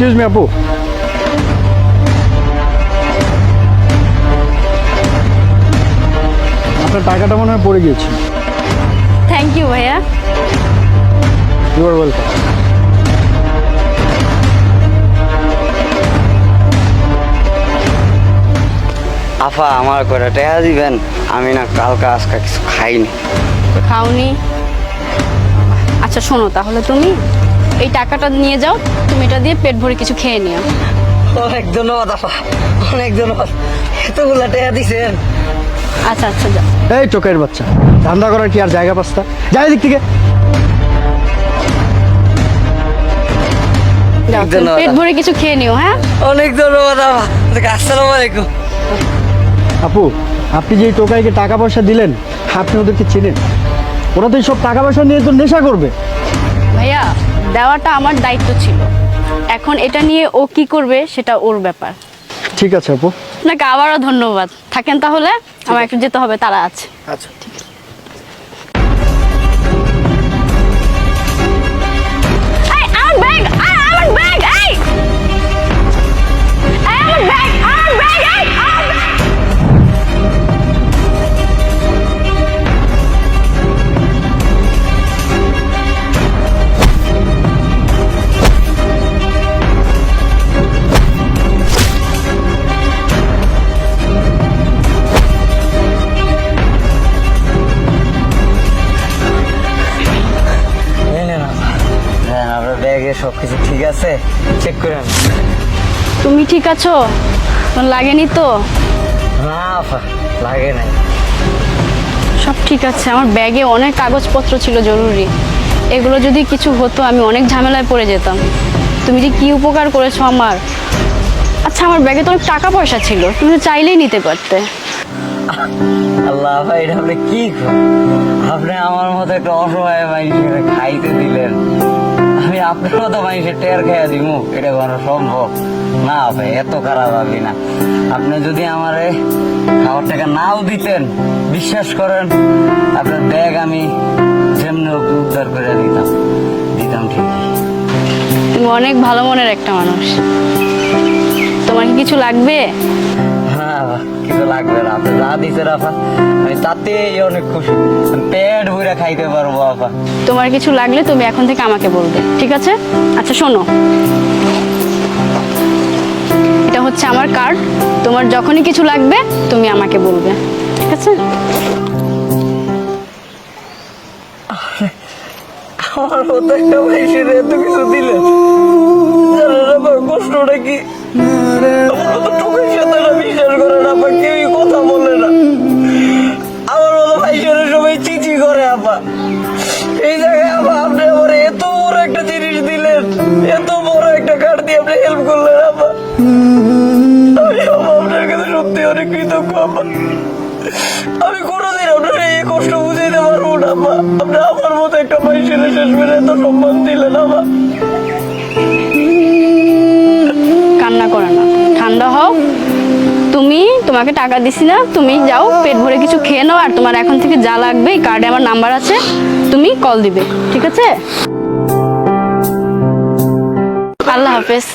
Excuse me আপু আপনার টাকাটা মনে হয় পড়ে গিয়েছে। থ্যাংক ইউ ভাইয়া। ইউ আর ওয়েলকাম আফা আমার করে টেয়া দিবেন? আমি না কালকে আজকে কিছু খাইনি। খাওনি? আচ্ছা শোনো তাহলে তুমি এই টাকাটা নিয়ে যাও তুমি এটা দিয়ে পেট ভরে কিছু খেয়ে নিও। অনেক ধন্যবাদ আফা অনেক ধন্যবাদ। এতগুলা টেয়া দিছেন। আচ্ছা আচ্ছা যাও। এই চোখের বাচ্চা ধান্দা করার কি আর জায়গা পাস্তা যাই দিক থেকে। যাও তুমি ধন্যবাদ। পেট ভরে কিছু খেয়ে নিও হ্যাঁ? অনেক ধন্যবাদ আফা আসসালামু আলাইকুম। আপু আপনি যে এই টোকাইকে টাকা পয়সা দিলেন আপনি ওদেরকে চেনেন। ওরা তো সব টাকা পয়সা নিয়ে তো নেশা করবে। ভাইয়া দেওয়াটা আমার দায়িত্ব ছিল। এখন এটা নিয়ে ও কি করবে সেটা ওর ব্যাপার। ঠিক আছে আপু। আপনাকে আবারও ধন্যবাদ। থাকেন তাহলে? আমার একটু যেতে হবে তারা আছে। আচ্ছা। আছে? চেক করেন তুমি ঠিক আছো? লাগেনি তো? না আফা লাগে নাই। সব ঠিক আছে আমার ব্যাগে অনেক কাগজপত্র ছিল জরুরি। এগুলো যদি কিছু হতো আমি অনেক ঝামেলায় পড়ে যেতাম। তুমি যে কি উপকার করেছ আমার? আচ্ছা আমার ব্যাগে তো অনেক টাকা পয়সা ছিল তুমি তো চাইলেই নিতে পারতে। আল্লাহ ভাই এটা আপনি কি আপনি আমার মতো একটা অসহায় মানুষের খাইতে দিলেন। আপনার মতো মানুষের টের খাইয়া দিব এটা কোনো সম্ভব না ভাই এত খারাপ ভাবি না আপনি যদি আমার খাওয়ার টাকা নাও দিতেন বিশ্বাস করেন আপনার ব্যাগ আমি যেমনি উদ্ধার করে দিতাম দিতাম ঠিকই তুমি অনেক ভালো মনের একটা মানুষ। তোমার কি কিছু লাগবে? কিছু লাগবে না যা আপা আমি তাতেই অনেক খুশি। পেট ভরে খাইতে পারব আপা। তোমার কিছু লাগলে তুমি এখন থেকে আমাকে বলবে ঠিক আছে? আচ্ছা শোনো। এটা হচ্ছে আমার কার্ড তোমার যখনই কিছু লাগবে তুমি আমাকে বলবে ঠিক আছে? আমার মতো একটা মানুষের এত কিছু দিলে জানেন আমার কষ্টটা কি? আমার মতো টুকের সাথে কৃতজ্ঞ আমি কোনোদিন আপনার এই কষ্ট পারব না আপা আপনি আমার মতো একটা শেষ এত সম্মান দিলেন কান্না করে না। ঠান্ডা হও। তুমি, তোমাকে টাকা দিছি না। তুমি যাও, পেট ভরে কিছু খেয়ে নাও, আর তোমার এখন থেকে যা লাগবে, এই কার্ডে আমার নাম্বার আছে। তুমি কল দিবে, ঠিক আছে? আল্লাহ হাফেজ।